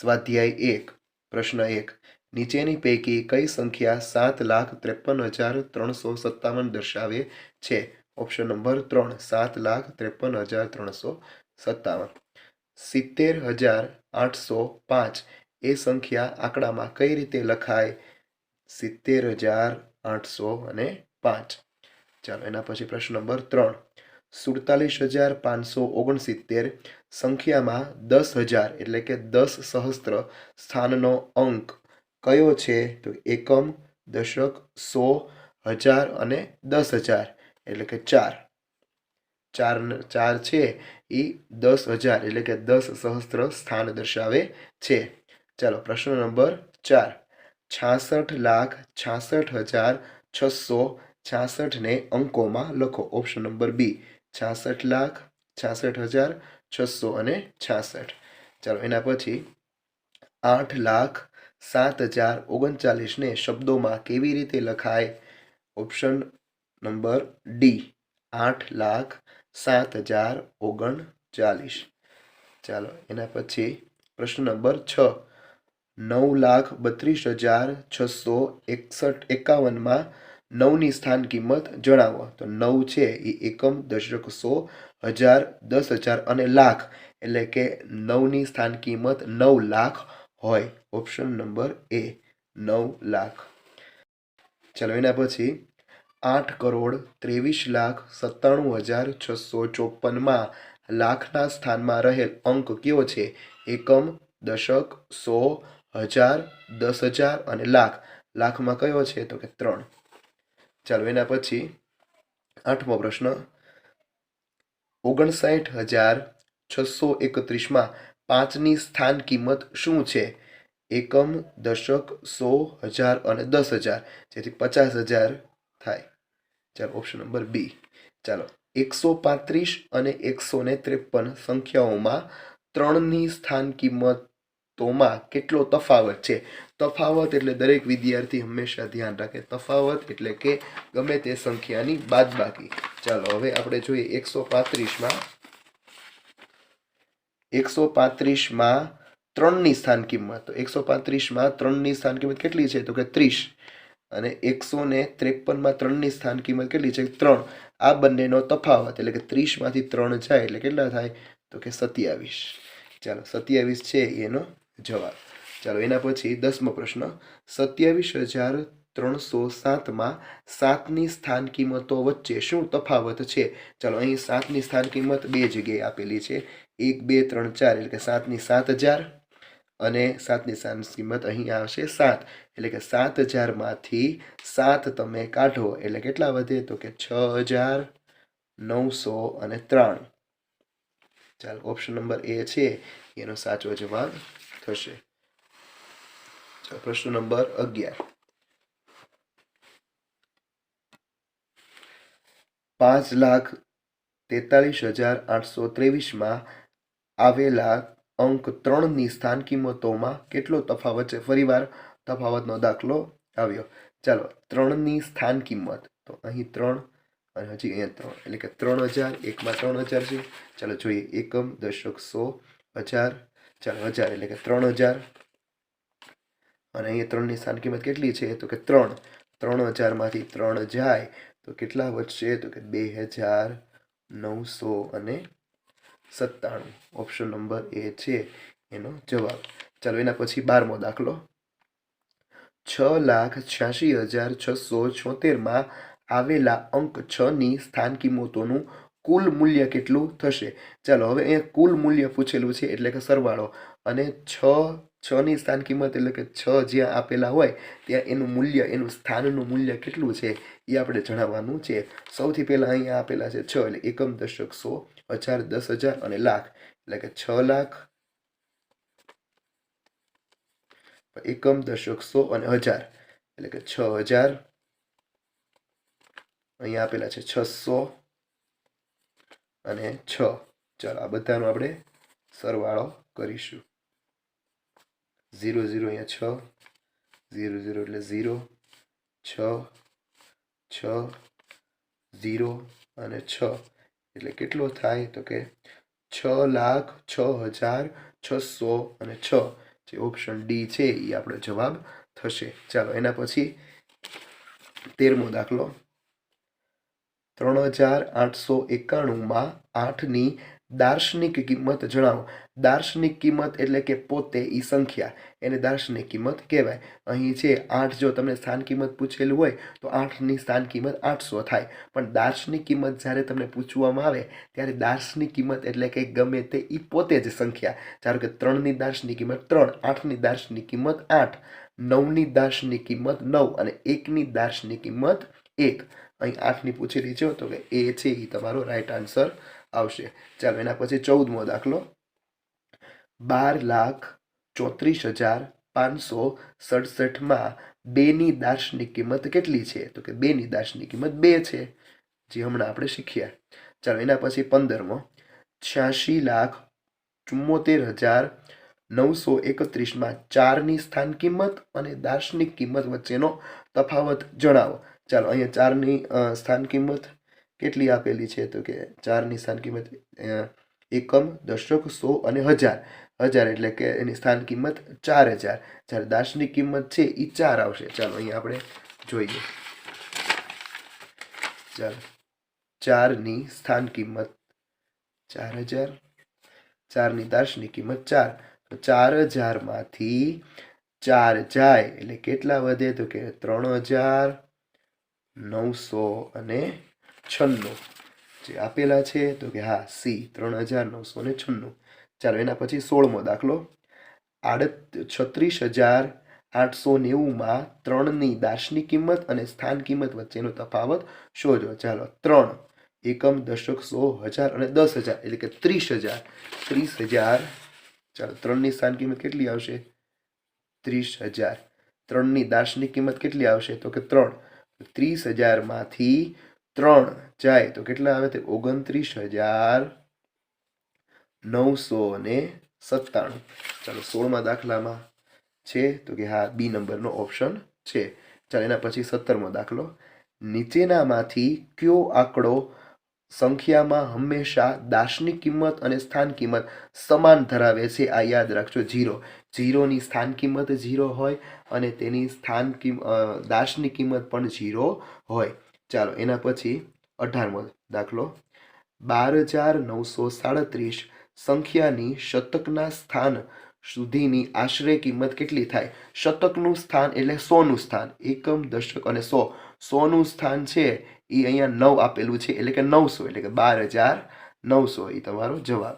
સ્વાધ્યાય એક, પ્રશ્ન એક. નીચેની પૈકી કઈ સંખ્યા સાત લાખ ત્રેપન હજાર ત્રણસો સત્તાવન દર્શાવે છે? ઓપ્શન નંબર ત્રણ, સાત લાખ ત્રેપન હજાર ત્રણસો સત્તાવન. સિત્તેર હજાર આઠસો પાંચ. એ સંખ્યા આંકડામાં કઈ રીતે લખાય? સિત્તેર હજાર આઠસો અને પાંચ. ચાલો એના પછી પ્રશ્ન નંબર ત્રણ. સુડતાલીસ હજાર પાંચસો ઓગણસિત્તેર. સંખ્યામાં દસ હજાર એટલે કે દસ સહસ્ત્ર સ્થાનનો અંક કયો છે? તો એકમ, દશક, સો, હજાર અને દસ હજાર એટલે કે ચાર. ચાર ચાર છે એ દસ હજાર એટલે કે દસ સહસ્ત્ર સ્થાન દર્શાવે છે. ચાલો, પ્રશ્ન નંબર ચાર. છાસઠ લાખ છાસઠ હજાર છસો છાસઠને અંકોમાં લખો. Option number B. છાસઠ લાખ છાસઠ હજાર છસો અને છાસઠ. ચાલો, એના પછી આઠ લાખ સાત હજાર ઓગણચાલીસને શબ્દોમાં કેવી રીતે લખાય? ઓપ્શન નંબર ડી, આઠ લાખ સાત હજાર ઓગણચાલીસ. ચાલો, એના પછી પ્રશ્ન નંબર છ, નવ લાખ બત્રીસ હજાર છસો એકસઠ એકાવનમાં નવની સ્થાન કિંમત જણાવો. તો નવ છે, એ એકમ દશક સો હજાર, દસ હજાર અને લાખ એટલે કે નવની સ્થાન કિંમત નવ લાખ હોય. ઓપ્શન નંબર એ નવ લાખ. ચાલો, એના પછી આઠ કરોડ ત્રેવીસ લાખ સત્તાણું હજાર છસો ચોપનમાં લાખના સ્થાનમાં રહેલ અંક કયો છે? એકમ, દશક, સો, હજાર, દસ હજાર અને લાખ. લાખમાં કયો છે? તો કે ત્રણ. ચાલો, એના પછી આઠમો પ્રશ્ન. ઓગણસાઠ હજાર છસો એકત્રીસમાં પાંચની સ્થાન કિંમત શું છે? એકમ, દશક, સો હજાર અને દસ હજાર, જેથી પચાસ હજાર થાય. ચાલો ઓપ્શન નંબર બી ચાલો, એકસો પાંત્રીસ અને એકસો ને ત્રેપન સંખ્યાઓમાં ત્રણની સ્થાન કિંમતોમાં કેટલો તફાવત છે? તફાવત એટલે દરેક વિદ્યાર્થી હંમેશા ધ્યાન રાખે. તફાવત એટલે કે ગમે તે સંખ્યાની બાદબાકી. ચાલો, હવે આપણે જોઈએ એકસો પાંત્રીસમાં. એકસો પાંત્રીસમાં ત્રણની સ્થાન કિંમત. તો એકસો પાંત્રીસમાં ત્રણની સ્થાન કિંમત કેટલી છે? તો કે ત્રીસ. અને એકસો ને ત્રેપનમાં ત્રણની સ્થાન કિંમત કેટલી છે? ત્રણ. આ બંનેનો તફાવત એટલે કે ત્રીસમાંથી ત્રણ જાય એટલે કેટલા થાય? તો કે સત્યાવીસ. ચાલો, સત્યાવીસ છે એનો જવાબ. ચાલો એના પછી દસમો પ્રશ્ન. સત્યાવીસ હજાર ત્રણસો સાતમાં સાતની સ્થાન કિંમતો વચ્ચે શું તફાવત છે? ચાલો અહીં સાતની સ્થાન કિંમત બે જગ્યાએ આપેલી છે. એક, બે, ત્રણ, ચાર, એટલે કે સાતની સાત હજાર અને સાતની સ્થાન કિંમત અહીં આવશે સાત. એટલે કે સાત હજારમાંથી સાત તમે કાઢો. એટલે કેટલા વધે? તો કે છ હજાર નવસો અને ત્રણ. ચાલો ઓપ્શન નંબર એ છે. એનો સાચો જવાબ થશે. પ્રશ્ન નંબર અગિયાર. પાંચ લાખ તેતાલીસ હજાર આઠસો ત્રેવીસમાં આવેલા અંક ત્રણની સ્થાન કિંમતોમાં કેટલો તફાવત છે? ફરીવાર તફાવતનો દાખલો આવ્યો. ચાલો, ત્રણની સ્થાન કિંમત. તો અહીં ત્રણ અને હજી અહીંયા ત્રણ. એટલે કે ત્રણ હજાર, એકમાં ત્રણ હજાર છે. ચાલો જોઈએ, એકમ દશક સો હજાર, ચાલો, હજાર. એટલે કે ત્રણ હજાર અને અહીંયા ત્રણની સ્થાન કિંમત કેટલી છે? તો કે ત્રણ. ત્રણ હજારમાંથી ત્રણ જાય. તો કેટલા વધશે? તો કે બે હજાર નવસો અને સત્તાણું. ઓપ્શન નંબર એ છે એનો જવાબ. ચાલો, એના પછી બારમો દાખલો. છ લાખ છ્યાસી હજાર છસો છોતેરમાં આવેલા અંક છની સ્થાન કિંમતોનું કુલ મૂલ્ય કેટલું થશે? ચાલો, હવે અહીંયા કુલ મૂલ્ય પૂછેલું છે એટલે કે સરવાળો. અને છ છ ની સ્થાન કિંમત એટલે કે છ જ્યાં આપેલા હોય, ત્યાં એનું મૂલ્ય, એનું સ્થાનનું મૂલ્ય કેટલું છે એ આપણે જણાવવાનું છે. સૌથી પહેલાં અહીંયા આપેલા છે છ એટલે એકમ દશક સો, હજાર, દસ હજાર અને લાખ. એટલે કે છ લાખ, એકમ દશક સો અને હજાર. એટલે કે છ હજાર. અહીંયા આપેલા છે છસો અને છ. ચાલો આ બધાનો આપણે સરવાળો કરીશું. ઝીરો ઝીરો અહીંયા છ ઝીરો ઝીરો એટલે ઝીરો છ છ ઝીરો અને છ. એટલે કેટલો થાય તો કે છ લાખ છ હજાર છસો અને છ. જે ઓપ્શન ડી છે એ આપણો જવાબ થશે. ચાલો, એના પછી તેરમો દાખલો. ત્રણ હજાર આઠસો એકાણુંમાં આઠની દાર્શનિક કિંમત જણાવો. દાર્શનિક કિંમત એટલે કે પોતે એ સંખ્યા. એને દાર્શનિક કિંમત કહેવાય. અહીં છે આઠ, જો તમને સ્થાન કિંમત પૂછેલું હોય, તો આઠની સ્થાન કિંમત આઠસો થાય. પણ દાર્શનિક કિંમત જ્યારે તમને પૂછવામાં આવે, ત્યારે દાર્શનિક કિંમત એટલે કે ગમે તે એ પોતે જ સંખ્યા. ધારો કે ત્રણની દાર્શનિક કિંમત ત્રણ, આઠની દાર્શનિક કિંમત આઠ, નવની દાર્શનિક કિંમત નવ અને એકની દાર્શનિક કિંમત એક. અહીં આઠની પૂછેલી છે તો કે એ છે એ તમારો રાઈટ આન્સર આવશે. ચાલો, એના પછી ચૌદમો દાખલો. બાર લાખ ચોત્રીસ હજાર પાંચસો સડસઠમાં બેની દાર્શનિક કિંમત કેટલી છે? તો કે બેની દાર્શનિક કિંમત બે છે, જે હમણાં આપણે શીખ્યા. ચાલો, એના પછી પંદરમો. છ્યાસી લાખ ચુમ્મોતેર હજાર નવસો એકત્રીસમાં ચારની સ્થાન કિંમત અને દાર્શનિક કિંમત વચ્ચેનો તફાવત જણાવો. ચાલો, અહીંયા ચારની સ્થાન કિંમત કેટલી આપેલી છે? તો કે ચારની સ્થાન કિંમત એકમ, દશક, સો અને હજાર. હજાર એટલે કે એની સ્થાન કિંમત ચાર હજાર. જ્યારે દાસની કિંમત છે એ ચાર આવશે. ચાલો, અહીંયા આપણે જોઈએ. ચાલો. ચારની સ્થાન કિંમત ચાર હજાર. ચારની દાસની કિંમત ચાર. તો ચાર હજારમાંથી ચાર જાય. એટલે કેટલા વધે? તો કે ત્રણ હજાર નવસો અને છન્નું. જે આપેલા છે તો કે હા, સી, ત્રણ હજાર નવસો ને છન્નું. ચાલો, એના પછી સોળમો દાખલો. આડત, છત્રીસ હજાર આઠસો નેવુંમાં ત્રણની દાર્શનિક કિંમત અને સ્થાન કિંમત વચ્ચેનો તફાવત શોધો. ચાલો, ત્રણ, એકમ, દશક, સો હજાર અને દસ હજાર, એટલે કે ત્રીસ હજાર. ત્રીસ હજાર, ચાલો, ત્રણની સ્થાન કિંમત કેટલી આવશે? ત્રીસ હજાર. ત્રણની દાર્શનિક કિંમત કેટલી આવશે? તો કે ત્રણ. ત્રીસ હજારમાંથી ત્રણ જાય તો કેટલા આવે? તે ઓગણત્રીસ હજાર નવસો ને સત્તાણું. ચાલો સોળમાં દાખલામાં છે તો કે હા, બી નંબરનો ઓપ્શન છે. ચાલો એના પછી સત્તરમો દાખલો. નીચેનામાંથી કયો આંકડો સંખ્યામાં હંમેશા દાશની કિંમત અને સ્થાન કિંમત સમાન ધરાવે છે? આ યાદ રાખજો જીરો ઝીરોની સ્થાન કિંમત ઝીરો હોય અને તેની સ્થાન કિંમ દાશની કિંમત પણ ઝીરો હોય. ચાલો, એના પછી અઢારમો દાખલો. બાર હજાર નવસો સાડત્રીસ સંખ્યાની શતકના સ્થાન સુધીની આશરે કિંમત કેટલી થાય? શતકનું સ્થાન એટલે સોનું સ્થાન. એકમ, દશક અને સો. સોનું સ્થાન છે એ અહીંયા નવ આપેલું છે, એટલે કે નવસો, એટલે કે બાર હજાર નવસો. એ તમારો જવાબ.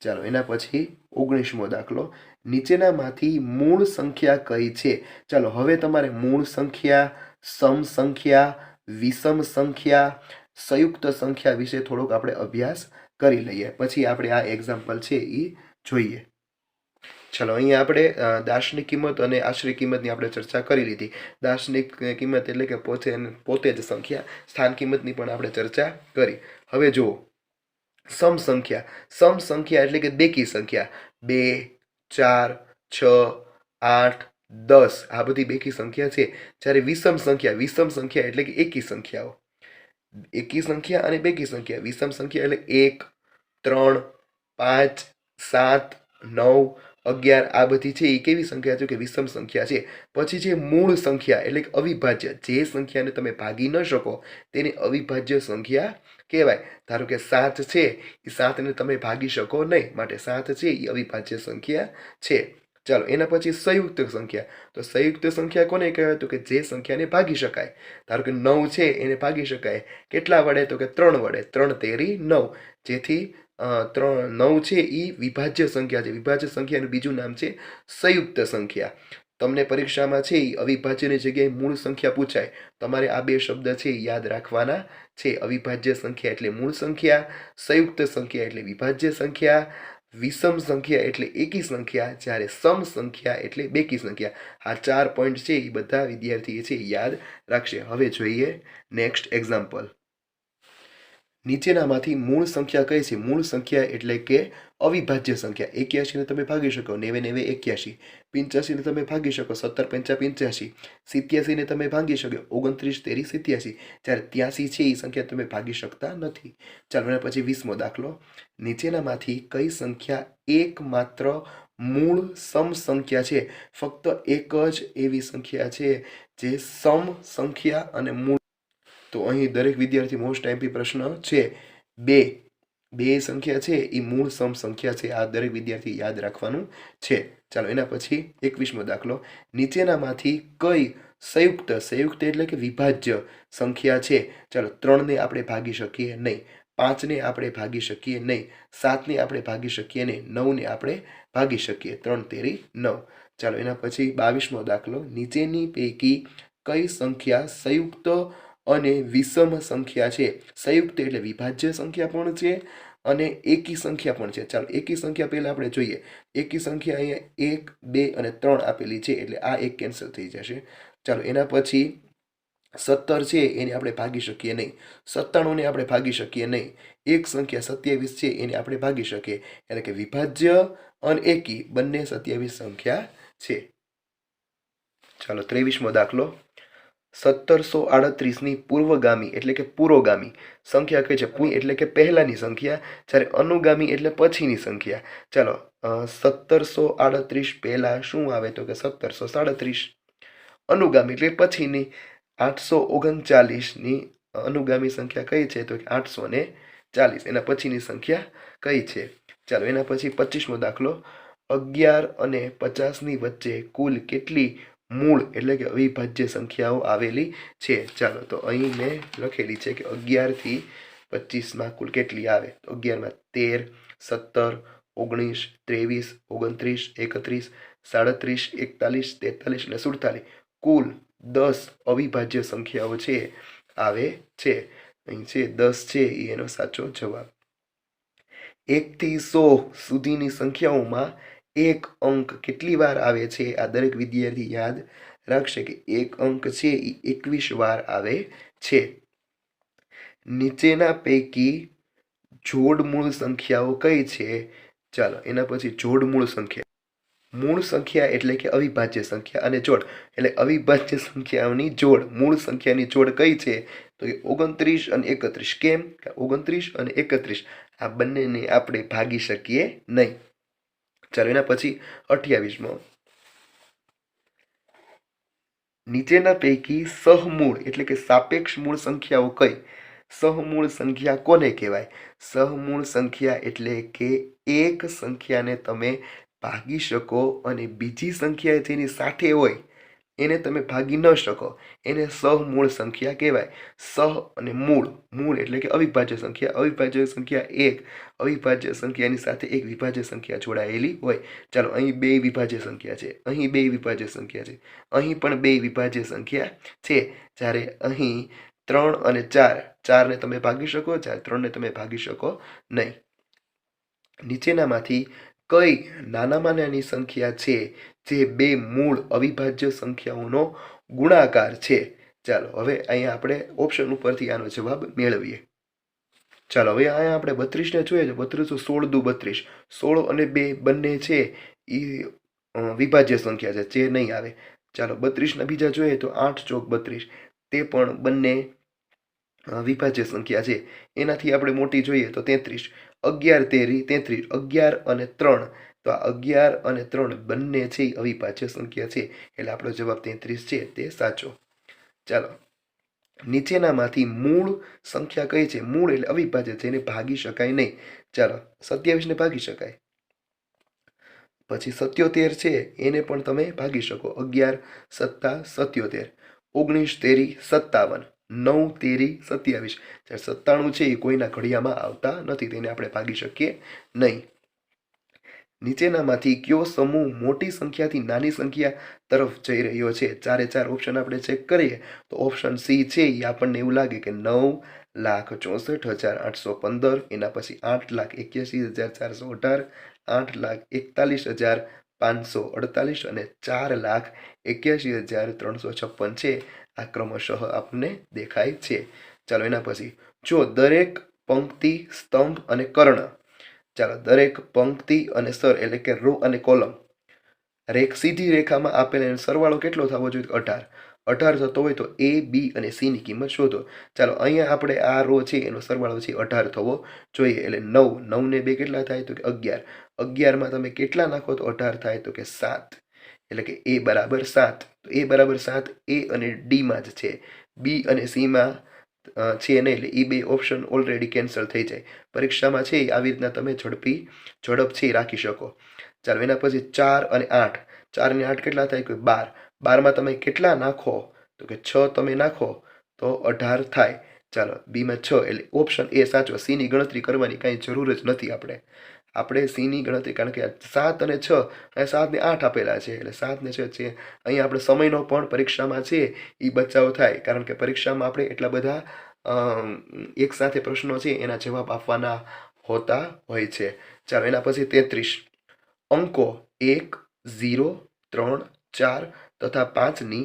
ચાલો, એના પછી ઓગણીસમો દાખલો. નીચેનામાંથી મૂળ સંખ્યા કઈ છે? ચાલો, હવે તમારે મૂળ સંખ્યા સમ સંખ્યા વિષમ સંખ્યા, સંયુક્ત સંખ્યા વિશે થોડોક આપણે અભ્યાસ કરી લઈએ. પછી આપણે આ એક્ઝામ્પલ છે એ જોઈએ. ચલો, અહીંયા આપણે દાર્શનિક કિંમત અને આશ્રય કિંમતની આપણે ચર્ચા કરી લીધી. દાર્શનિક કિંમત એટલે કે પોતે પોતે જ સંખ્યા, સ્થાન કિંમતની પણ આપણે ચર્ચા કરી. હવે જુઓ. સમ સંખ્યા. સમ સંખ્યા એટલે કે બેકી સંખ્યા. બે, ચાર, છ, આઠ દસ. આ બધી બેકી સંખ્યા છે. જ્યારે વિષમ સંખ્યા વિષમ સંખ્યા એટલે કે એકી સંખ્યાઓ. એકી સંખ્યા અને બેકી સંખ્યા. વિષમ સંખ્યા એટલે એક, ત્રણ, પાંચ, સાત, નવ, અગિયાર. આ બધી છે. એ કેવી સંખ્યા છે? કે વિષમ સંખ્યા છે. પછી છે મૂળ સંખ્યા એટલે કે અવિભાજ્ય. જે સંખ્યાને તમે ભાગી ન શકો, તેને અવિભાજ્ય સંખ્યા કહેવાય. ધારો કે સાત છે. એ સાતને તમે ભાગી શકો નહીં. માટે સાત છે. એ અવિભાજ્ય સંખ્યા છે. ચાલો, એના પછી સંયુક્ત સંખ્યા. તો સંયુક્ત સંખ્યા કોને કહેવાય? તો કે જે સંખ્યાને ભાગી શકાય. ધારો કે નવ છે, એને ભાગી શકાય. કેટલા વડે? તો કે ત્રણ વડે. ત્રણ તેરી નવ. જેથી ત્રણ, નવ છે એ વિભાજ્ય સંખ્યા છે. વિભાજ્ય સંખ્યાનું બીજું નામ છે સંયુક્ત સંખ્યા. તમને પરીક્ષામાં છે એ અવિભાજ્યની જગ્યાએ મૂળ સંખ્યા પૂછાય. તમારે આ બે શબ્દ છે એ યાદ રાખવાના છે. અવિભાજ્ય સંખ્યા એટલે મૂળ સંખ્યા, સંયુક્ત સંખ્યા એટલે વિભાજ્ય સંખ્યા વિષમ સંખ્યા એટલે એકી સંખ્યા, જ્યારે સમ સંખ્યા એટલે બેકી સંખ્યા. આ ચાર પોઈન્ટ છે એ બધા વિદ્યાર્થીએ છે યાદ રાખશે. હવે જોઈએ નેક્સ્ટ એક્ઝામ્પલ નીચેનામાંથી મૂળ સંખ્યા કઈ છે? મૂળ સંખ્યા એટલે કે અવિભાજ્ય સંખ્યા. એક્યાસીને તમે ભાગી શકો. નેવે નેવે એક્યાસી પિંચ્યાસીને તમે ભાગી શકો. સત્તર પંચા પંચ્યાસી સિત્યાસીને તમે ભાગી શકો. ઓગણત્રીસ તેરી સિત્યાસી જ્યારે ત્યાંસી છે એ સંખ્યા તમે ભાગી શકતા નથી. ચાલો, એના પછી વીસમો દાખલો. નીચેનામાંથી કઈ સંખ્યા એકમાત્ર મૂળ સમ સંખ્યા છે? ફક્ત એક જ એવી સંખ્યા છે, જે સમ સંખ્યા અને મૂળ તો અહીં દરેક વિદ્યાર્થી મોસ્ટ એમપી પ્રશ્ન છે. બે બે સંખ્યા છે એ મૂળ સમ સંખ્યા છે, આ દરેક વિદ્યાર્થી યાદ રાખવાનું છે. ચાલો, એના પછી એકવીસમો દાખલો. નીચેનામાંથી કઈ સંયુક્ત સંયુક્ત એટલે કે વિભાજ્ય સંખ્યા છે? ચાલો, ત્રણને આપણે ભાગી શકીએ નહીં, પાંચને આપણે ભાગી શકીએ નહીં, સાતને આપણે ભાગી શકીએ નહીં, નવને આપણે ભાગી શકીએ. ત્રણ, તેરી, નવ. ચાલો, એના પછી બાવીસમો દાખલો. નીચેની પૈકી કઈ સંખ્યા સંયુક્ત અને વિષમ સંખ્યા છે. સંયુક્ત એટલે વિભાજ્ય સંખ્યા પણ છે અને એકી સંખ્યા પણ છે. ચાલો, એકી સંખ્યા પહેલાં આપણે જોઈએ. એકી સંખ્યા અહીંયા એક, બે અને ત્રણ આપેલી છે એટલે આ એક કેન્સલ થઈ જશે. ચાલો, એના પછી સત્તર છે, એને આપણે ભાગી શકીએ નહીં. સત્તાણુંને આપણે ભાગી શકીએ નહીં. એક સંખ્યા સત્યાવીસ છે, એને આપણે ભાગી શકીએ. એટલે કે વિભાજ્ય અને એકી બંને સત્યાવીસ સંખ્યા છે. ચાલો, ત્રેવીસમો દાખલો. સત્તરસો આડત્રીસની પૂર્વગામી એટલે કે પુરોગામી સંખ્યા કઈ છે. પૂ એટલે કે પહેલાંની સંખ્યા, જ્યારે અનુગામી એટલે પછીની સંખ્યા. ચાલો સત્તરસો આડત્રીસ પહેલાં શું આવે? તો કે સત્તરસો સાડત્રીસ. અનુગામી એટલે પછીની. આઠસો ઓગણચાલીસની અનુગામી સંખ્યા કઈ છે? તો કે આઠસો ને ચાલીસ. એના પછીની સંખ્યા કઈ છે? ચાલો, એના પછી પચીસમો દાખલો. અગિયાર અને પચાસની વચ્ચે કુલ કેટલી મૂળ એટલે કે અવિભાજ્ય સંખ્યાઓ આવેલી છે. ચાલો, તો અહીં મેં લખેલી છે કે અગિયારથી પચીસમાં કુલ કેટલી આવે? તો અગિયારમાં તેર, સત્તર, ઓગણીસ, ત્રેવીસ, ઓગણત્રીસ, એકત્રીસ, સાડત્રીસ, એકતાલીસ, તેતાલીસ અને સુડતાલીસ. કુલ દસ અવિભાજ્ય સંખ્યાઓ છે, આવે છે. અહીં છે, દસ છે એનો સાચો જવાબ. એકથી સો સુધીની સંખ્યાઓમાં એક અંક કેટલી વાર આવે છે? આ દરેક વિદ્યાર્થી યાદ રાખશે કે એક અંક છે એ એકવીસ વાર આવે છે. નીચેના પૈકી જોડમૂળ સંખ્યાઓ કઈ છે? ચાલો, એના પછી જોડમૂળ સંખ્યા. મૂળ સંખ્યા એટલે કે અવિભાજ્ય સંખ્યા અને જોડ. એટલે અવિભાજ્ય સંખ્યાઓની જોડ. મૂળ સંખ્યાની જોડ કઈ છે? તો કે ઓગણત્રીસ અને એકત્રીસ. કેમ? ઓગણત્રીસ અને એકત્રીસ. આ બંનેને આપણે ભાગી શકીએ નહીં. ચાલો એના પછી અઠ્યાવીસમો. નીચેના પૈકી સહમૂળ એટલે કે સાપેક્ષ મૂળ સંખ્યાઓ કઈ? સહમૂળ સંખ્યા કોને કહેવાય? સહમૂળ સંખ્યા એટલે કે એક સંખ્યાને તમે ભાગી શકો અને બીજી સંખ્યા જેની સાથે હોય એને તમે ભાગી ન શકો. એને સહમૂળ સંખ્યા કહેવાય. સહ અને મૂળ. મૂળ એટલે કે અવિભાજ્ય સંખ્યા. અવિભાજ્ય સંખ્યા એક. અવિભાજ્ય સંખ્યાની સાથે એક વિભાજ્ય સંખ્યા જોડાયેલી હોય. ચાલો, અહીં બે વિભાજ્ય સંખ્યા છે. અહીં બે વિભાજ્ય સંખ્યા છે. અહીં પણ બે વિભાજ્ય સંખ્યા છે. જ્યારે અહીં ત્રણ અને ચાર. ચારને તમે ભાગી શકો, જ્યારે ત્રણને તમે ભાગી શકો નહીં. નીચેનામાંથી કઈ નાનામાં નાની સંખ્યા છે? જે બે મૂળ અવિભાજ્ય સંખ્યાઓનો ગુણાકાર છે. ચાલો, હવે અહીંયા આપણે ઓપ્શન ઉપરથી આનો જવાબ મેળવીએ. ચાલો, હવે અહીંયા આપણે બત્રીસને જોઈએ તો બત્રીસો સોળ દુ બત્રીસ. સોળ અને બે બંને છે એ વિભાજ્ય સંખ્યા છે, જે નહીં આવે. ચાલો, બત્રીસના બીજા જોઈએ તો આઠ ચોક બત્રીસ. તે પણ બંને વિભાજ્ય સંખ્યા છે. એનાથી આપણે મોટી જોઈએ તો તેત્રીસ. અગિયાર તેરી, તેત્રીસ. અગિયાર અને ત્રણ. તો આ અગિયાર અને ત્રણ બંને છે અવિભાજ્ય સંખ્યા છે. એટલે આપણો જવાબ તેત્રીસ છે, તે સાચો. ચાલો. નીચેનામાંથી મૂળ સંખ્યા કઈ છે? મૂળ એટલે અવિભાજ્ય જેને ભાગી શકાય નહીં. ચાલો સત્યાવીસને ભાગી શકાય. પછી સત્યોતેર છે, એને પણ તમે ભાગી શકો. અગિયાર, સત્તા, સત્યોતેર. ઓગણીસ, તેરી, સત્તાવન. નવ, તેરી, સત્યાવીસ. જ્યારે સત્તાણું છે એ કોઈના ઘડિયામાં આવતા નથી, તેને આપણે ભાગી શકીએ નહીં. નીચેનામાંથી કયો સમૂહ મોટી સંખ્યાથી નાની સંખ્યા તરફ જઈ રહ્યો છે? ચારે ચાર ઓપ્શન આપણે ચેક કરીએ તો ઓપ્શન સી છે એ આપણને એવું લાગે કે નવ લાખ ચોસઠ હજાર આઠસો પંદર, એના પછી આઠ લાખ એક્યાસી હજાર ચારસો અઢાર, આઠ લાખ એકતાલીસ હજાર પાંચસો અડતાલીસ અને ચાર લાખ એક્યાસી હજાર ત્રણસો છપ્પન છે. આ ક્રમશઃ આપણને દેખાય છે. ચાલો એના પછી, જો દરેક પંક્તિ સ્તંભ અને કર્ણ ચાલો, દરેક પંક્તિ અને સ્તર એટલે કે રો અને કોલમ રેખ સીધી રેખામાં આપેલ એનો સરવાળો કેટલો થવો જોઈએ? અઢાર. અઢાર થતો હોય તો એ બી અને સીની કિંમત શોધો. ચાલો, અહીંયા આપણે આ રો છે, એનો સરવાળો છે અઢાર થવો જોઈએ. એટલે નવ નવને બે કેટલા થાય? તો કે અગિયાર. અગિયારમાં તમે કેટલા નાખો? તો અઢાર થાય તો કે સાત. એટલે કે એ બરાબર સાત. એ બરાબર સાત એ અને ડીમાં જ છે. બી અને સીમાં છે નહીં એટલે એ બે ઓપ્શન ઓલરેડી કેન્સલ થઈ જાય. પરીક્ષામાં છે આવી રીતના તમે ઝડપી, ઝડપથી રાખી શકો. ચાલો, એના પછી ચાર અને આઠ. ચાર અને આઠ કેટલા થાય? કોઈ બાર. બારમાં તમે કેટલા નાખો? તો કે છ તમે નાખો, તો અઢાર થાય. ચાલો, બીમાં છ એટલે ઓપ્શન એ સાચો. સીની ગણતરી કરવાની કાંઈ જરૂર જ નથી આપણે. આપણે સીની ગણતરી, કારણ કે સાત અને છ અને સાતને આઠ આપેલા છે. એટલે સાત ને છ છે. અહીંયા આપણે સમયનો પણ પરીક્ષામાં છે એ બચાવ થાય. કારણ કે પરીક્ષામાં આપણે એટલા બધા એક સાથે પ્રશ્નો છે, એના જવાબ આપવાના હોતા હોય છે. ચાલો, એના પછી તેત્રીસ. અંકો એક, ઝીરો, ત્રણ, ચાર તથા પાંચની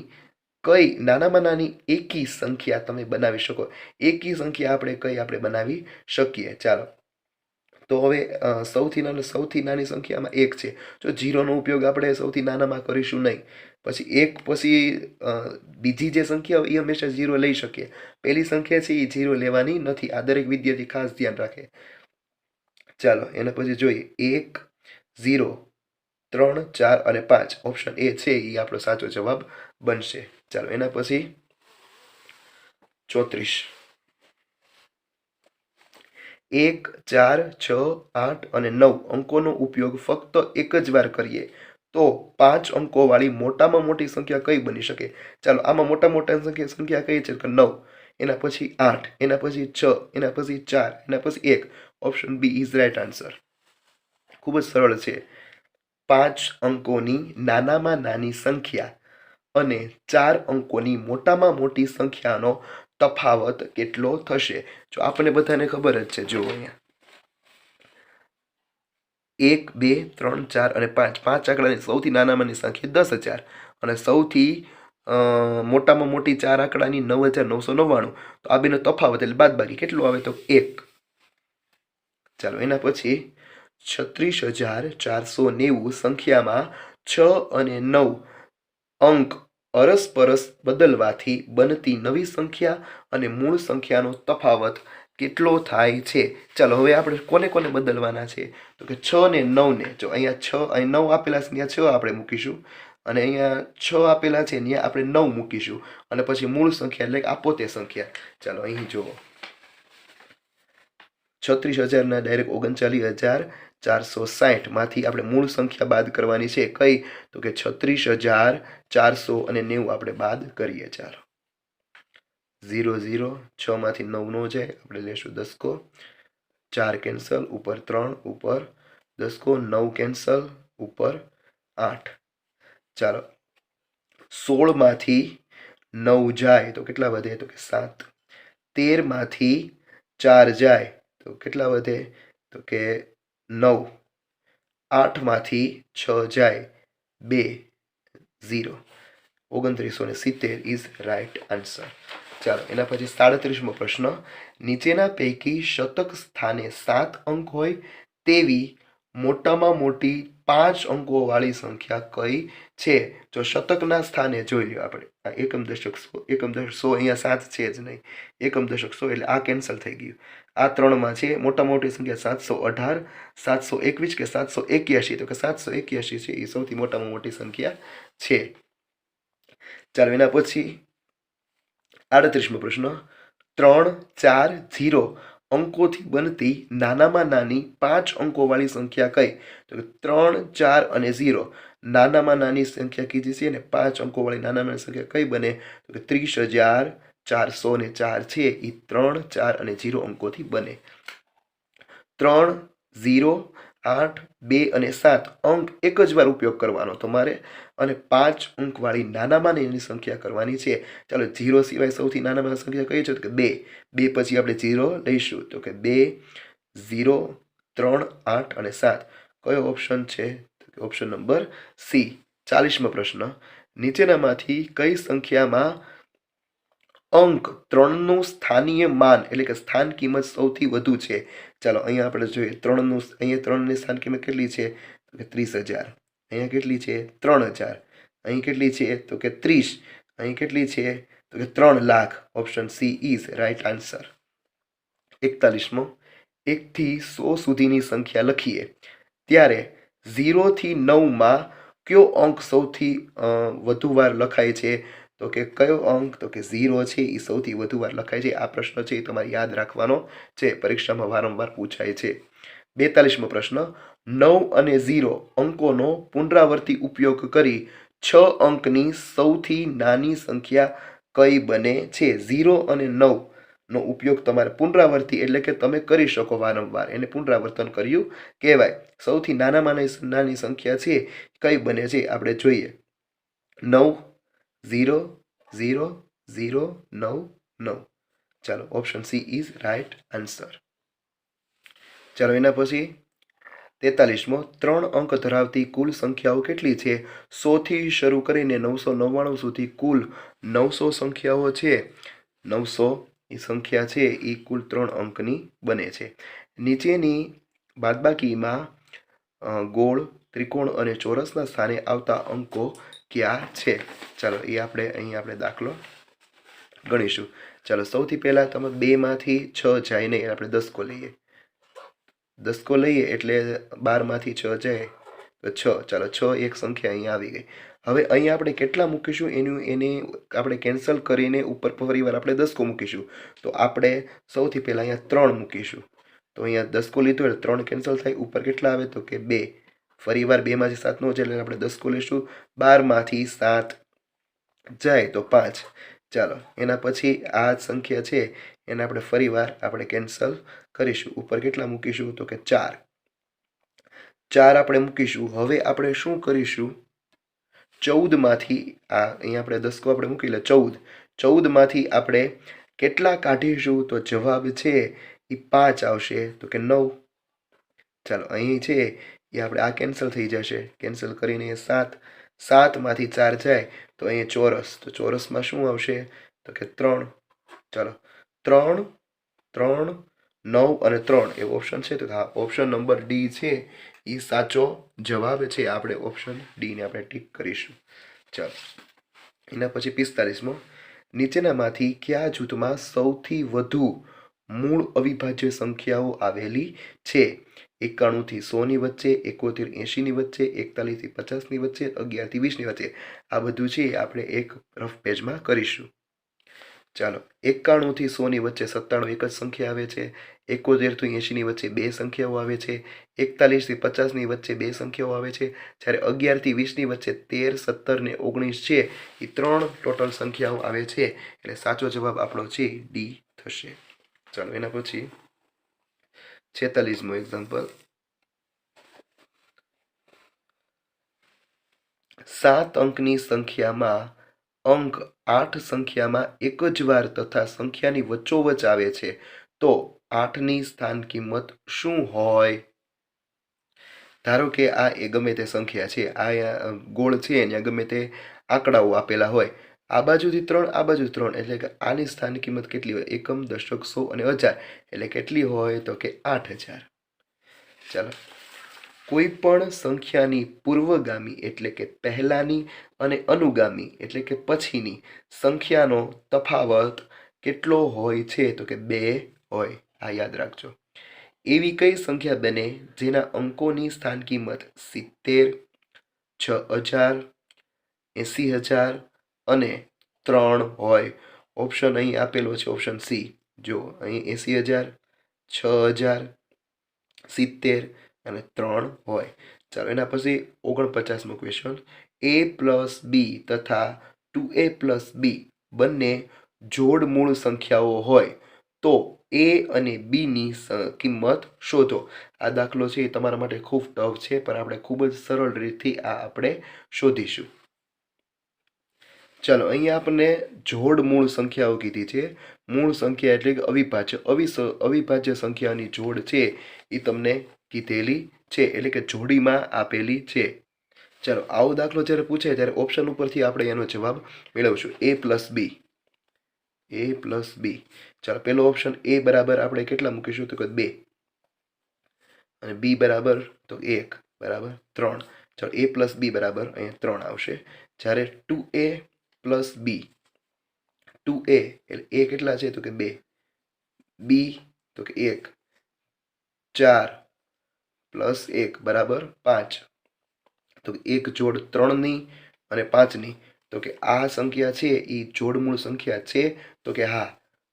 કઈ નાનામાં નાની એકી સંખ્યા તમે બનાવી શકો? એકી સંખ્યા આપણે કઈ આપણે બનાવી શકીએ? ચાલો. તો હવે સૌથી નાની સૌથી નાની સંખ્યામાં એક છે. જો જીરોનો ઉપયોગ આપણે સૌથી નાનામાં કરીશું નહીં. પછી એક, પછી બીજી જે સંખ્યા હોય એ હંમેશા ઝીરો લઈ શકીએ. પહેલી સંખ્યા છે એ ઝીરો લેવાની નથી. આ દરેક વિદ્યાર્થી ખાસ ધ્યાન રાખે. ચાલો, એના પછી જોઈએ. એક ઝીરો ત્રણ, ચાર અને પાંચ. ઓપ્શન એ છે એ આપણો સાચો જવાબ બનશે. ચાલો, એના પછી ચોત્રીસ. એક, ચાર, છ, આઠ અને નવ અંકોનો ઉપયોગ ફક્ત એક જ વાર કરીએ તો પાંચ અંકોવાળી મોટામાં મોટી સંખ્યા કઈ બની શકે? ચાલો, આમાં મોટા મોટા સંખ્યા સંખ્યા કઈ છે? કે નવ, એના પછી આઠ, એના પછી છ, એના પછી ચાર, એના પછી એક. Option B is right answer. ખૂબ જ સરળ છે. પાંચ અંકોની નાનામાં નાની સંખ્યા અને ચાર અંકોની મોટામાં મોટી સંખ્યાનો તફાવત કેટલો થશે? જો આપણને બધાને ખબર જ છે, જુઓ અહીંયા. એક, બે, ત્રણ, ચાર અને પાંચ. પાંચ આંકડાની સૌથી નાનામાંની સંખ્યા દસ હજાર અને સૌથી મોટામાં મોટી ચાર આંકડાની નવ હજાર નવસો નવ્વાણું. તો આ બેનો તફાવત એટલે બાદ બાકી કેટલું આવે? તો એક. ચાલો, એના પછી છત્રીસ હજાર ચારસો નેવું સંખ્યામાં છ અને નવ અંક અરસપરસ બદલવાથી બનતી નવી સંખ્યા અને મૂળ સંખ્યાનો તફાવત કેટલો થાય છે? ચાલો, હવે આપણે કોને કોને બદલવાના છે? તો કે છ ને નવને જો અહીંયા છ અહીં નવ આપેલા છે, ત્યાં છ આપણે મૂકીશું. અને અહીંયા છ આપેલા છે, ત્યાં આપણે નવ મૂકીશું. અને પછી મૂળ સંખ્યા એટલે આપોતે સંખ્યા. ચાલો, અહીં જુઓ. છત્રીસ હજારના ડાયરેક્ટ ઓગણચાલીસ હજાર ચારસો સાહીઠમાંથી આપણે મૂળ સંખ્યા બાદ કરવાની છે કઈ? તો કે છત્રીસ હજાર ચારસો અને નેવું આપણે બાદ કરીએ, ચાલો. ઝીરો ઝીરો, છમાંથી નવ નો જાય, આપણે લેશું દસકો. ચાર કેન્સલ, ઉપર ત્રણ, ઉપર દસકો, નવ કેન્સલ, ઉપર આઠ. ચાલો. સોળમાંથી નવ જાય, તો કેટલા વધે? તો કે સાત. તેરમાંથી ચાર જાય, તો કેટલા વધે? તો કે નવ. આઠમાંથી છ જાય, બે, ઝીરો. ઓગણત્રીસો ને સિત્તેર ઇઝ રાઇટ આન્સર ચાલો, એના પછી સાડત્રીસમો પ્રશ્ન. નીચેના પૈકી શતક સ્થાને સાત અંક હોય તેવી મોટામાં મોટી પાંચ અંકોવાળી સંખ્યા કઈ છે? જો શતકના સ્થાને જોઈ લો આપણે. એકમ દશક સો, એકમ દશક સો અહીંયા સાત છે જ નહીં. એકમ દશક સો એટલે આ કેન્સલ થઈ ગયું. આ ત્રણમાં છે મોટા મોટી સંખ્યા સાતસો અઢાર, સાતસો એકવીસ કે સાતસો એક્યાસી તો કે સાતસો એક્યાસી છે, એ સૌથી મોટામાં મોટી સંખ્યા છે. ચાલો, એના પછી આડત્રીસમો પ્રશ્ન. ત્રણ, ચાર, ઝીરો અંકોથી બનતી નાનામાં નાની પાંચ અંકોવાળી સંખ્યા કઈ? તો કે ત્રણ, ચાર અને ઝીરો. નાનામાં નાની સંખ્યા કીધી છે ને પાંચ અંકોવાળી નાનામાં નાની સંખ્યા કઈ બને? તો કે ત્રીસ હજાર ચારસો ને ચાર છે. એ ત્રણ, ચાર અને ઝીરો અંકોથી બને. ત્રણ, ઝીરો, આઠ, બે અને સાત અંક એક જ વાર ઉપયોગ કરવાનો તમારે. અને પાંચ અંકવાળી નાનામાં નાની સંખ્યા કરવાની છે. ચાલો ઝીરો સિવાય સૌથી નાનામાં નાની સંખ્યા કઈ છીએ તો કે બે. બે પછી આપણે ઝીરો લઈશું. તો કે બે, ઝીરો, ત્રણ, આઠ અને સાત. કયો ઓપ્શન છે? ઓપ્શન નંબર સી ચાલીસમો પ્રશ્ન. નીચેનામાંથી કઈ સંખ્યામાં અંક ત્રણનું સ્થાનીય માન, એટલે કે સ્થાન કિંમત સૌથી વધુ છે? ચાલો, અહીંયા આપણે જોઈએ, ત્રણનું અહીંયા ત્રણની સ્થાન કિંમત કેટલી છે? તો કે ત્રીસ હજાર. અહીંયા કેટલી છે? ત્રણ હજાર. અહીં કેટલી છે? તો કે ત્રીસ. અહીં કેટલી છે? તો કે ત્રણ lakh. Option C is right answer એકતાલીસમો. એકથી સો સુધીની સંખ્યા લખીએ. ત્યારે ઝીરોથી નવમાં કયો અંક સૌથી વધુ વાર લખાય છે? તો કે કયો અંક, તો કે ઝીરો છે એ સૌથી વધુ વાર લખાય છે. આ પ્રશ્ન છે એ તમારે યાદ રાખવાનો છે. પરીક્ષામાં વારંવાર પૂછાય છે. બેતાલીસમો પ્રશ્ન. નવ અને ઝીરો અંકોનો પુનરાવર્તી ઉપયોગ કરી છ અંકની સૌથી નાની સંખ્યા કઈ બને છે? ઝીરો અને નવ. નો ઉપયોગ તમારે પુનરાવર્તી એટલે કે તમે કરી શકો વારંવાર. એને પુનરાવર્તન કર્યું કહેવાય. સૌથી નાનામાં નાની સંખ્યા છે, કઈ બને છે? આપણે જોઈએ. નવ, ઝીરો ઝીરો ઝીરો, નવ નવ. ચાલો, option C is right answer. ચાલો, એના પછી તેતાલીસમો. ત્રણ અંક ધરાવતી કુલ સંખ્યાઓ કેટલી છે? સોથી શરૂ કરીને નવસો નવ્વાણું સુધી કુલ નવસો સંખ્યાઓ છે. નવસો સંખ્યા છે એ કુલ ત્રણ અંકની બને છે. નીચેની બાદબાકીમાં ગોળ, ત્રિકોણ અને ચોરસના સ્થાને આવતા અંકો ક્યાં છે? ચાલો, એ આપણે અહીં આપણે દાખલો ગણીશું. ચાલો, સૌથી પહેલાં તમે બેમાંથી છ જાય નહીં આપણે દસકો લઈએ. દસકો લઈએ એટલે બારમાંથી છ જાય. તો છ, ચાલો, છ એક સંખ્યા અહીંયા આવી ગઈ. હવે અહીંયા આપણે કેટલા મૂકીશું? એનું, એને આપણે કેન્સલ કરીને ઉપર ફરીવાર આપણે દસકો મૂકીશું. તો આપણે સૌથી પહેલાં અહીંયા ત્રણ મૂકીશું. તો અહીંયા દસકો લીધો એટલે ત્રણ કેન્સલ થાય. ઉપર કેટલા આવે? તો કે બે. ફરીવાર બેમાંથી સાતનો છે એટલે આપણે દસકો લઈશું બારમાંથી સાત જાય તો પાંચ. ચાલો, એના પછી આ સંખ્યા છે. એને આપણે ફરીવાર આપણે કેન્સલ કરીશું. ઉપર કેટલા મૂકીશું? તો કે ચાર. ચાર આપણે મૂકીશું. હવે આપણે શું કરીશું? ચૌદમાંથી, આ અહીંયા આપણે દસકો આપણે મૂકી લે, ચૌદ. ચૌદમાંથી આપણે કેટલા કાઢીશું? તો જવાબ છે એ પાંચ આવશે. તો કે નવ. ચાલો, અહીં છે એ આપણે આ કેન્સલ થઈ જશે. કેન્સલ કરીને સાત. સાતમાંથી ચાર જાય, તો અહીં ચોરસ. તો ચોરસમાં શું આવશે? તો કે ત્રણ. ચાલો, ત્રણ ત્રણ, નવ અને ત્રણ. એ ઓપ્શન છે. તો હા ઓપ્શન નંબર ડી છે. એ સાચો જવાબ છે આપણે ઓપ્શન ડીને આપણે ટીક કરીશું. ચાલો. એના પછી પિસ્તાલીસમો નીચેનામાંથી કયા જૂથમાં સૌથી વધુ મૂળ અવિભાજ્ય સંખ્યાઓ આવેલી છે? એકાણુંથી સોની વચ્ચે, એકોતેર એંશીની વચ્ચે, એકતાલીસથી પચાસની વચ્ચે, અગિયારથી વીસની વચ્ચે. આ બધું છે આપણે એક રફ પેજમાં કરીશું. ચાલો એકાણુંથી સોની વચ્ચે સત્તાણું એક જ સંખ્યા આવે છે એકોતેરથી એંશીની વચ્ચે બે સંખ્યાઓ આવે છે એકતાલીસથી પચાસની વચ્ચે બે સંખ્યાઓ આવે છે, જ્યારે અગિયારથી વીસની વચ્ચે તેર, સત્તર ને ઓગણીસ છે, એ ત્રણ ટોટલ સંખ્યાઓ આવે છે, એટલે સાચો જવાબ આપણો છે ડી થશે. ચાલો, એના પછી છેતાલીસમો એક્ઝામ્પલ સાત અંકની સંખ્યામાં અંક આઠ સંખ્યામાં એક જ વાર તથા સંખ્યાની વચ્ચોવચ આવે છે, તો આઠની સ્થાન કિંમત શું હોય? ધારો કે આ એ ગમે તે સંખ્યા છે, આ ગોળ છે, અહીંયા ગમે તે આંકડાઓ આપેલા હોય, આ બાજુથી ત્રણ, આ બાજુ ત્રણ, એટલે કે આની સ્થાન કિંમત કેટલી હોય? એકમ, દશક, સો અને હજાર, એટલે કેટલી હોય? તો કે આઠ હજાર. ચાલો. કોઈ પણ સંખ્યાની પૂર્વગામી એટલે કે પહેલાની અને અનુગામી એટલે કે પછીની સંખ્યાનો તફાવત કેટલો હોય છે તો કે બે હોય, આ યાદ રાખજો. એવી કઈ સંખ્યા બને જેના અંકોની સ્થાન કિંમત સિત્તેર, છ હજાર, એંસી હજાર અને ત્રણ હોય? ઓપ્શન અહીં આપેલો છે, ઓપ્શન સી. જો અહીં એંસી હજાર, છ હજાર, સિત્તેર અને ત્રણ હોય. ચાલો, એના પછી ઓગણપચાસમો ક્વેશ્ચન એ પ્લસ બી તથા ટુ એ પ્લસ બી બંને જોડ મૂળ સંખ્યાઓ હોય. તો એ અને બીની કિંમત શોધો. આ દાખલો છે એ તમારા માટે ખૂબ ટફ છે, પણ આપણે ખૂબ જ સરળ રીતથી આ આપણે શોધીશું. ચાલો, અહીંયા આપણને જોડ મૂળ સંખ્યાઓ કીધી છે. મૂળ સંખ્યા એટલે કે અવિભાજ્ય. અવિભાજ્ય સંખ્યાની જોડ છે એ તમને કીધેલી છે, એટલે કે જોડીમાં આપેલી છે. ચાલો, આવો દાખલો જ્યારે પૂછે ત્યારે ઓપ્શન ઉપરથી આપણે એનો જવાબ મેળવશું. એ પ્લસ બી એ પ્લસ બી ચાલો, પહેલો ઓપ્શન એ બરાબર આપણે કેટલા મૂકીશું? તો કે બે. અને બી બરાબર તો એક, બરાબર? ત્રણ. ચાલો એ પ્લસ બી બરાબર અહીંયા ત્રણ આવશે. જ્યારે two A plus B two A એટલે એ કેટલા છે? તો કે બે. બી તો કે એક. ચાર. પ્લસ એક બરાબર પાંચ. તો એક જોડ ત્રણની અને પાંચની. તો કે આ સંખ્યા છે એ જોડમૂળ સંખ્યા છે. તો કે હા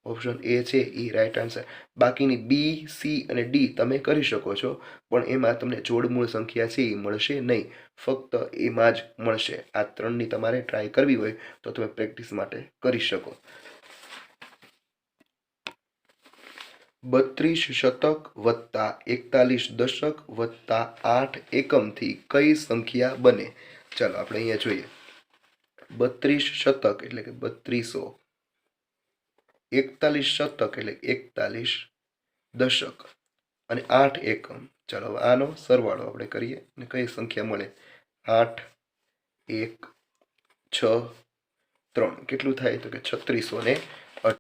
ઓપ્શન એ છે એ રાઈટ આન્સર બાકીની બી, સી અને ડી તમે કરી શકો છો, પણ એમાં તમને જોડમૂળ સંખ્યા છે એ મળશે નહીં. ફક્ત એમાં જ મળશે. આ ત્રણની તમારે ટ્રાય કરવી હોય તો તમે પ્રેક્ટિસ માટે કરી શકો. બત્રીસ શતક વત્તા એકતાલીસ દશક વત્તા આઠ એકમથી કઈ સંખ્યા બને? ચાલો આપણે અહીંયા જોઈએ. બત્રીસ શતક એટલે કે બત્રીસો. એકતાલીસ શતક એટલે એકતાલીસ દશક. અને આઠ એકમ. ચાલો આનો સરવાળો આપણે કરીએ અને કઈ સંખ્યા મળે? આઠ, એક, છ, ત્રણ. કેટલું થાય? તો કે છત્રીસો ને